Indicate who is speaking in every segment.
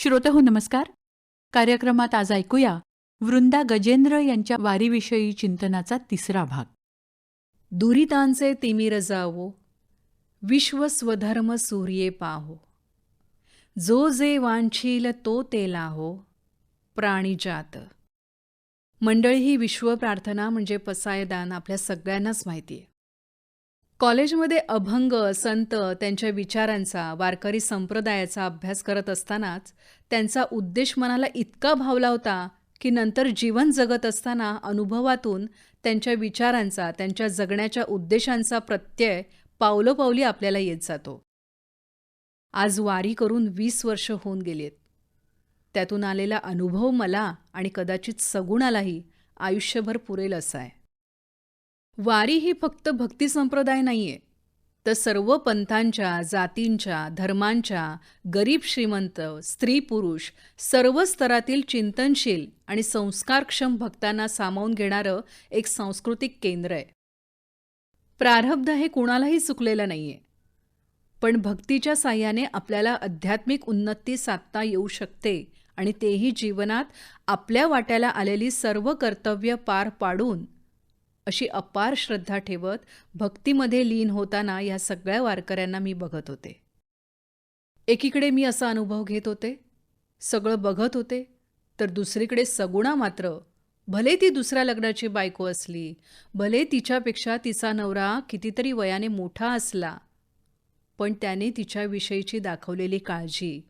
Speaker 1: श्रोते हो नमस्कार. कार्यक्रमात आज ऐकूया वृंदा गजेंद्र यांच्या वारीविषयी चिंतनाचा तिसरा भाग.
Speaker 2: दुरितांचे तिमिर जावो विश्व स्वधर्म सूर्ये पाहो. जो जे वांछील तो ते लाहो प्राणीजात मंडळी ही विश्व प्रार्थना म्हणजे पसायदान आपल्या सगळ्यांनाच माहिती आहे कॉलेजमध्ये अभंग संत त्यांच्या विचारांचा वारकरी संप्रदायाचा अभ्यास करत असतानाच त्यांचा उद्देश मनाला इतका भावला होता की नंतर जीवन जगत असताना अनुभवातून त्यांच्या विचारांचा त्यांच्या जगण्याच्या उद्देशांचा प्रत्यय पावलोपावली आपल्याला येत जातो. आज वारी करून वीस वर्ष होऊन गेलीत. त्यातून आलेला अनुभव मला आणि कदाचित सगुणालाही आयुष्यभर पुरेल असा आहे. वारी ही फक्त भक्ती संप्रदाय नाहीये. तर सर्व पंथांच्या जातींच्या धर्मांच्या गरीब श्रीमंत स्त्री पुरुष सर्व स्तरातील चिंतनशील आणि संस्कारक्षम भक्तांना सामावून घेणारं एक सांस्कृतिक केंद्र आहे. प्रारब्ध हे कुणालाही चुकलेलं नाहीये. पण भक्तीच्या साह्याने आपल्याला आध्यात्मिक उन्नती साधता येऊ शकते आणि तेही जीवनात आपल्या वाट्याला आलेली सर्व कर्तव्य पार पाडून अशी अपार श्रद्धा ठेवत भक्तीमध्ये लीन होताना या सगळ्या वारकऱ्यांना मी बघत होते. एकीकडे मी असा अनुभव घेत होते. सगळं बघत होते. तर दुसरीकडे सगुणा मात्र भले ती दुसऱ्या लग्नाची बायको असली भले तिच्यापेक्षा तिचा नवरा कितीतरी वयाने मोठा असला पण त्याने तिच्याविषयीची दाखवलेली काळजी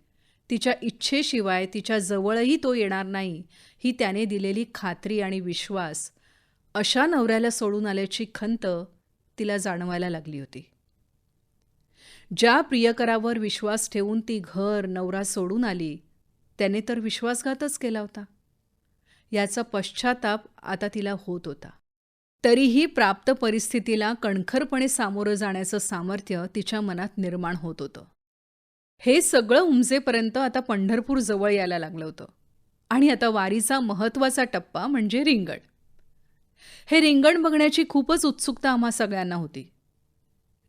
Speaker 2: तिच्या इच्छेशिवाय तिच्या जवळही तो येणार नाही ही त्याने दिलेली खात्री आणि विश्वास अशा नवऱ्याला सोडून आल्याची खंत तिला जाणवायला लागली होती. ज्या प्रियकरावर विश्वास ठेवून ती घर नवरा सोडून आली त्याने तर विश्वासघातच केला होता. याचा पश्चाताप आता तिला होत होता. तरीही प्राप्त परिस्थितीला कणखरपणे सामोरं जाण्याचं सामर्थ्य तिच्या मनात निर्माण होत होतं. हे सगळं उमजेपर्यंत आता पंढरपूर जवळ यायला लागलं होतं. आणि आता वारीचा महत्त्वाचा टप्पा म्हणजे रिंगण. हे रिंगण बघण्याची खूपच उत्सुकता आम्हा सगळ्यांना होती.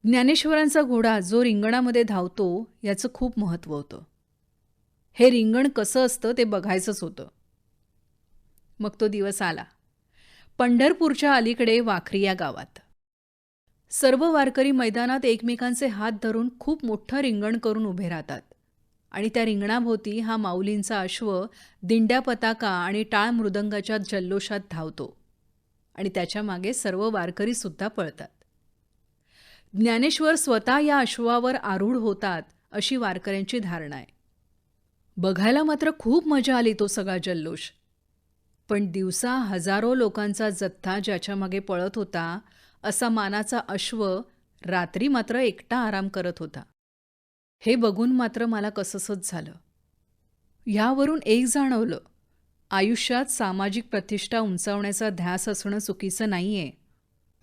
Speaker 2: ज्ञानेश्वरांचा घोडा जो रिंगणामध्ये धावतो याचं खूप महत्त्व होतं. हे रिंगण कसं असतं ते बघायचंच होतं. मग तो दिवस आला. पंढरपूरच्या अलीकडे वाखरी या गावात. सर्व वारकरी मैदानात एकमेकांचे हात धरून खूप मोठं रिंगण करून उभे राहतात. आणि त्या रिंगणाभोवती हा माऊलींचा अश्व दिंड्या पताका आणि टाळ मृदंगाच्या जल्लोषात धावतो. आणि त्याच्यामागे सर्व वारकरीसुद्धा पळतात. ज्ञानेश्वर स्वतः या अश्वावर आरूढ होतात अशी वारकऱ्यांची धारणा आहे. बघायला मात्र खूप मजा आली तो सगळा जल्लोष. पण दिवसा हजारो लोकांचा जथ्था ज्याच्या मागे पळत होता असा मानाचा अश्व रात्री मात्र एकटा आराम करत होता. हे बघून मात्र मला कससंच झालं. ह्यावरून एक जाणवलं आयुष्यात सामाजिक प्रतिष्ठा उंचावण्याचा ध्यास असणं चुकीचं नाही आहे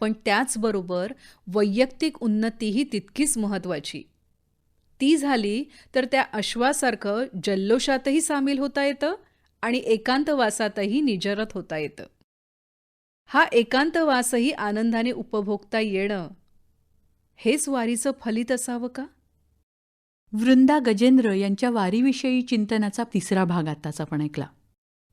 Speaker 2: पण त्याचबरोबर वैयक्तिक उन्नतीही तितकीच महत्त्वाची. ती झाली तर त्या अश्वासारखं जल्लोषातही सामील होता येतं आणि एकांतवासातही निजरत होता येतं. हा एकांतवासही आनंदाने उपभोगता येणं हेच वारीचं फलित असावं का?
Speaker 1: वृंदा गजेंद्र यांच्या वारीविषयी चिंतनाचा तिसरा भाग आताच आपण ऐकला.